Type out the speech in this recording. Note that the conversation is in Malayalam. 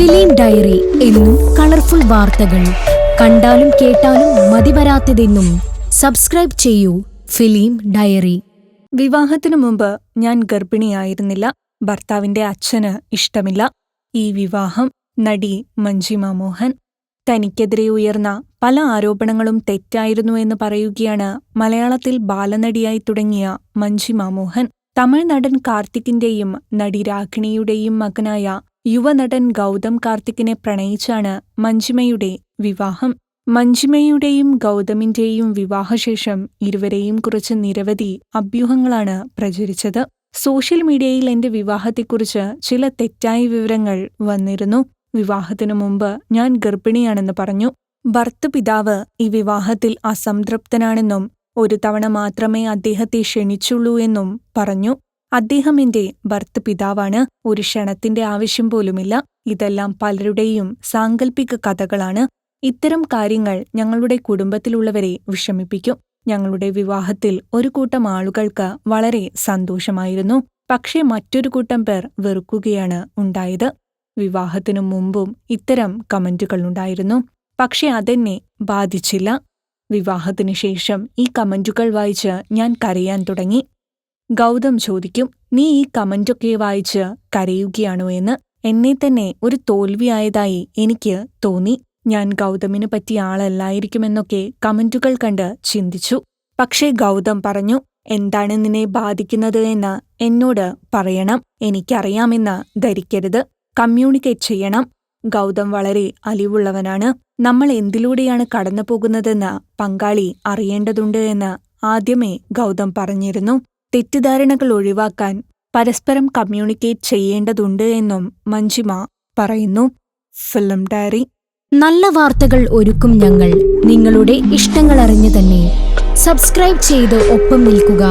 ഫിലിം ഡയറി എന്നും കളർഫുൾ വാർത്തകൾ. കണ്ടാലും കേട്ടാലും മതിവരാത്തതെന്നും സബ്സ്ക്രൈബ് ചെയ്യൂ ഫിലിം ഡയറി. വിവാഹത്തിനു മുമ്പ് ഞാൻ ഗർഭിണിയായിരുന്നില്ല. ഭർത്താവിന്റെ അച്ഛന് ഇഷ്ടമില്ല. ഈ വിവാഹം നടി മഞ്ജിമ മോഹൻ. തനിക്കെതിരെ ഉയർന്ന പല ആരോപണങ്ങളും തെറ്റായിരുന്നു എന്ന് പറയുകയാണ് മലയാളത്തിൽ ബാലനടിയായി തുടങ്ങിയ മഞ്ജിമ മോഹൻ. തമിഴ് നടൻ കാർത്തിക്കിന്റെയും നടി രാഖിണിയുടെയും മകനായ യുവനടൻ ഗൗതം കാർത്തിക്കിനെ പ്രണയിച്ചാണ് മഞ്ജിമയുടെ വിവാഹം. മഞ്ജിമയുടെയും ഗൗതമിന്റെയും വിവാഹശേഷം ഇരുവരെയും കുറിച്ച് നിരവധി അഭ്യൂഹങ്ങളാണ് പ്രചരിച്ചത്. സോഷ്യൽ മീഡിയയിൽ എന്റെ വിവാഹത്തെക്കുറിച്ച് ചില തെറ്റായ വിവരങ്ങൾ വന്നിരുന്നു. വിവാഹത്തിനു മുമ്പ് ഞാൻ ഗർഭിണിയാണെന്ന് പറഞ്ഞു. ഭർത്തപിതാവ് ഈ വിവാഹത്തിൽ അസംതൃപ്തനാണെന്നും ഒരു തവണ മാത്രമേ അദ്ദേഹത്തെ ക്ഷണിച്ചുള്ളൂ എന്നും പറഞ്ഞു. അദ്ദേഹം എന്റെ ഭർത്തൃപിതാവാണ് ഒരു ക്ഷണത്തിന്റെ ആവശ്യം പോലുമില്ല. ഇതെല്ലാം പലരുടെയും സാങ്കല്പിക കഥകളാണ്. ഇത്തരം കാര്യങ്ങൾ ഞങ്ങളുടെ കുടുംബത്തിലുള്ളവരെ വിഷമിപ്പിക്കും. ഞങ്ങളുടെ വിവാഹത്തിൽ ഒരു കൂട്ടം ആളുകൾക്ക് വളരെ സന്തോഷമായിരുന്നു. പക്ഷേ മറ്റൊരു കൂട്ടം പേർ വെറുക്കുകയാണ് ഉണ്ടായത്. വിവാഹത്തിനു മുമ്പും ഇത്തരം കമന്റുകളുണ്ടായിരുന്നു പക്ഷേ അതെന്നെ ബാധിച്ചില്ല. വിവാഹത്തിനു ശേഷം ഈ കമന്റുകൾ വായിച്ച് ഞാൻ കരയാൻ തുടങ്ങി. ഗൗതം ചോദിക്കും നീ ഈ കമന്റൊക്കെ വായിച്ച് കരയുകയാണോ എന്ന്? എന്നെ തന്നെ ഒരു തോൽവിയായതായി എനിക്ക് തോന്നി. ഞാൻ ഗൗതമിന് പറ്റിയ ആളല്ലായിരിക്കുമെന്നൊക്കെ കമന്റുകൾ കണ്ട് ചിന്തിച്ചു. പക്ഷേ ഗൗതം പറഞ്ഞു എന്താണ് നിന്നെ ബാധിക്കുന്നത് എന്ന് എന്നോട് പറയണം. എനിക്കറിയാമെന്ന് ധരിക്കരുത്. കമ്മ്യൂണിക്കേറ്റ് ചെയ്യണം. ഗൗതം വളരെ അലിവുള്ളവനാണ്. നമ്മൾ എന്തിലൂടെയാണ് കടന്നു പോകുന്നതെന്ന് പങ്കാളി അറിയേണ്ടതുണ്ട് എന്ന് ആദ്യമേ ഗൗതം പറഞ്ഞിരുന്നു. തെറ്റിദ്ധാരണകൾ ഒഴിവാക്കാൻ പരസ്പരം കമ്മ്യൂണിക്കേറ്റ് ചെയ്യേണ്ടതുണ്ട് എന്നും മഞ്ജിമ പറയുന്നു. ഫിലിം ഡയറി നല്ല വാർത്തകൾ ഒരുക്കും ഞങ്ങൾ. നിങ്ങളുടെ ഇഷ്ടങ്ങൾ അറിഞ്ഞു തന്നെ. സബ്സ്ക്രൈബ് ചെയ്ത് ഒപ്പം നിൽക്കുക.